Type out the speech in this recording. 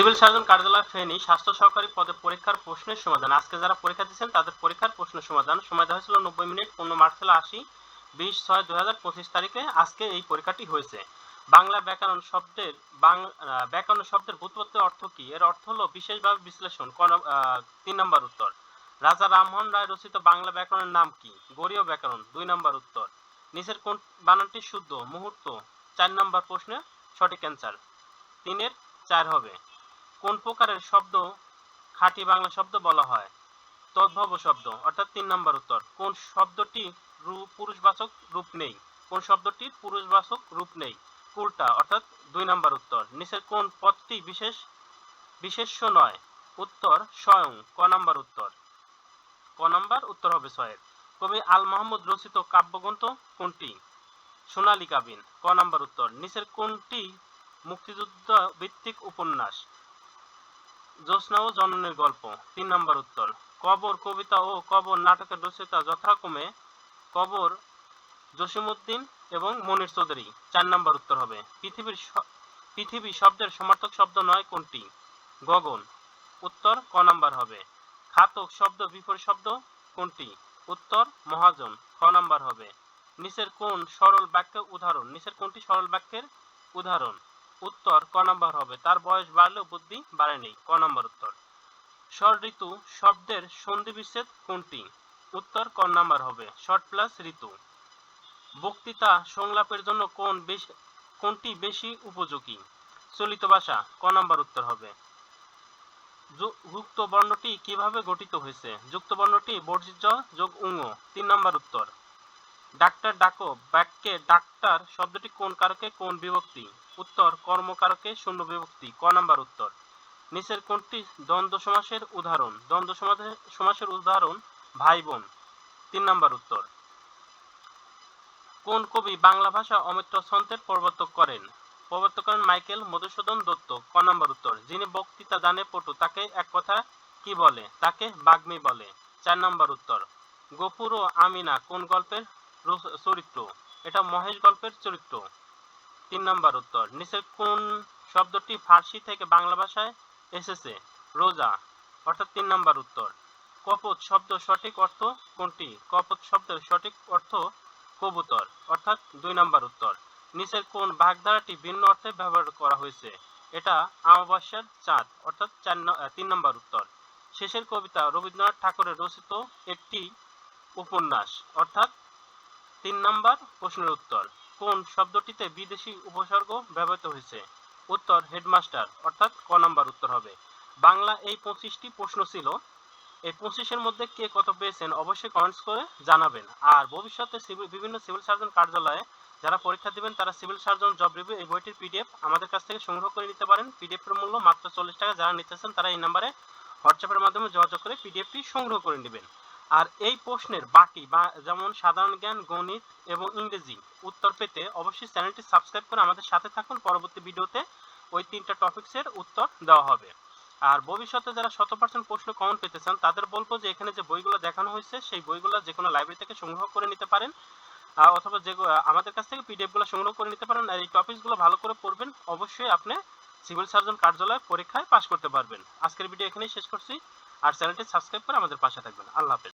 Civil surgeon কার্যালয় ফেনী স্বাস্থ্য সহকারী পদে পরীক্ষার প্রশ্নের সমাধান। আজকে যারা পরীক্ষা দিচ্ছেন তাদের পরীক্ষার প্রশ্নের সমাধান। সময় দেওয়া হয়েছিল নব্বই মিনিট পনেরো মার্চ ছিল আশি, বিশ ছয় দুই হাজার পঁচিশ তারিখে আজকে এই পরীক্ষাটি হয়েছে। বাংলা ব্যাকরণ শব্দের ব্যাকরণ শব্দের বুৎপত্তি অর্থ কি? এর অর্থ হলো বিশেষভাবে বিশ্লেষণ। তিন নম্বর উত্তর। রাজা রামমোহন রায় রচিত বাংলা ব্যাকরণের নাম কি? গরীয় ব্যাকরণ। দুই নম্বর উত্তর। নিচের কোন বানানটি শুদ্ধ? মুহূর্ত। চার নম্বর প্রশ্নে সঠিক অ্যান্সার তিনের চার হবে। কোন প্রকারের শব্দ খাঁটি বাংলা শব্দ বলা হয়? তদ্ভব শব্দ, অর্থাৎ তিন নম্বর উত্তর। কোন শব্দটি পুরুষবাচক রূপ নেই? কোন শব্দটির পুরুষবাচক রূপ নেই? উল্টা, অর্থাৎ দুই নম্বর উত্তর। নিচের কোন পদটি বিশেষ, বিশেষ্য নয়? উত্তর, স্বয়ং। ক নম্বর উত্তর? ক নম্বর উত্তর হবে ছয়ের। কবি আল মাহমুদ রচিত কাব্যগ্রন্থ কোনটি? সোনালী কাবিন। ক নম্বর উত্তর। নিচের কোনটি মুক্তিযুদ্ধ ভিত্তিক উপন্যাস? জ্যোৎস্না ও জননের গল্প। তিন নম্বর উত্তর। কবর কবিতা ও কবর নাটকের রচয়িতা যথাক্রমে কবর জসিমউদ্দিন এবং মনির চৌধুরী। চার নম্বর উত্তর হবে। পৃথিবীর পৃথিবী শব্দের সমার্থক শব্দ নয় কোনটি? গগন। উত্তর ক নাম্বার হবে। খাতক শব্দ বিপরীত শব্দ কোনটি? উত্তর মহাজন। খ নাম্বার হবে। নিচের কোন সরল বাক্যের উদাহরণ? নিচের কোনটি সরল বাক্যের উদাহরণ? উত্তর ক নাম্বার হবে। তার বয়স বাড়লেও বুদ্ধি বাড়েনি। ক নাম্বার উত্তর। স্বর ঋতু শব্দের সন্ধি বিচ্ছেদ কোনটি? উত্তর ক নাম্বার হবে। শর্ট প্লাস ঋতু। বক্তৃতা সংলাপের জন্য কোন বেশি, কোনটি বেশি উপযোগী? চলিত ভাষা ক নাম্বার উত্তর হবে। যুক্ত বর্ণটি কীভাবে গঠিত হয়েছে? যুক্ত বর্ণটি বর্জিত যোগ উঙ্গ। তিন নম্বর উত্তর। ডাক্তার ডাকো, বাক্যে ডাক্তার শব্দটি কোন কারকে, কোন বিভক্তি? উত্তর, কর্মকারকে, শূন্য বিভক্তি। ক নাম্বার উত্তর? নিচের কোনটি দ্বন্দ্ব সমাসের উদাহরণ? দ্বন্দ্ব সমাসের সমাসের উদাহরণ ভাই বোন। তিন নাম্বার উত্তর? কোন কবি বাংলা ভাষা অমিত্র ছন্দের প্রবর্তক করেন? প্রবর্তক করেন মাইকেল মধুসূদন দত্ত। ক নম্বর উত্তর? যিনি বক্তৃতা দানে পটু, তাকে এক কথা কি বলে? তাকে বাগ্মী বলে। চার নম্বর উত্তর? গফুর ও আমিনা কোন গল্পের চরিত্র। এটা মহেশ গল্পের চরিত্র। তিন নম্বর উত্তর। নিচের কোন শব্দটি ফার্সি থেকে বাংলা ভাষায় এসেছে? রোজা। অর্থাৎ তিন নম্বর উত্তর। কপত শব্দ সঠিক অর্থ কোনটি? কপত শব্দের সঠিক অর্থ কবুতর। অর্থাৎ দুই নম্বর উত্তর। নিচের কোন বাগধারাটি ভিন্ন অর্থে ব্যবহার করা হয়েছে? এটা অমাবস্যার চাঁদ। অর্থাৎ চার তিন নম্বর উত্তর। শেষের কবিতা রবীন্দ্রনাথ ঠাকুরের রচিত একটি উপন্যাস। অর্থাৎ তিন নম্বর প্রশ্নের উত্তর। কোন শব্দটিতে বিদেশি উপসর্গ ব্যবহৃত হয়েছে? উত্তর, হেডমাস্টার, অর্থাৎ ক নম্বর উত্তর হবে। বাংলা এই পঁচিশটি প্রশ্ন ছিল। এই পঁচিশের মধ্যে কে কত পেয়েছেন অবশ্যই কমেন্টস করে জানাবেন। আর ভবিষ্যতে বিভিন্ন সিভিল সার্জন কার্যালয়ে যারা পরীক্ষা দিবেন, তারা সিভিল সার্জন জব রিভিউ এই বইটির পিডিএফ আমাদের কাছ থেকে সংগ্রহ করে নিতে পারেন। পিডিএফ এর মূল্য মাত্র চল্লিশ টাকা। যারা নিতেছেন, তারা এই নাম্বারে হোয়াটসঅ্যাপের মাধ্যমে যোগাযোগ করে পিডিএফটি সংগ্রহ করে নেবেন। আর এই প্রশ্নের বাকি যেমন সাধারণ জ্ঞান, গণিত এবং ইংরেজি উত্তর পেতে অবশ্যই চ্যানেলটি সাবস্ক্রাইব করে আমাদের সাথে থাকুন। পরবর্তী ভিডিওতে ওই তিনটা টপিক্সের উত্তর দেওয়া হবে। আর ভবিষ্যতে যারা শত পার্সেন্ট প্রশ্ন কমন পেতে চান, তাদের বলব যে এখানে যে বইগুলো দেখানো হয়েছে, সেই বইগুলো যে কোনো লাইব্রেরি থেকে সংগ্রহ করে নিতে পারেন। অথবা যে আমাদের কাছ থেকে পিডিএফগুলো সংগ্রহ করে নিতে পারেন। আর এই টপিকসগুলো ভালো করে পড়বেন, অবশ্যই আপনি সিভিল সার্জন কার্যালয় পরীক্ষায় পাশ করতে পারবেন। আজকের ভিডিও এখানেই শেষ করছি। আর চ্যানেলটি সাবস্ক্রাইব করে আমাদের পাশে থাকবেন। আল্লাহ হাফেজ।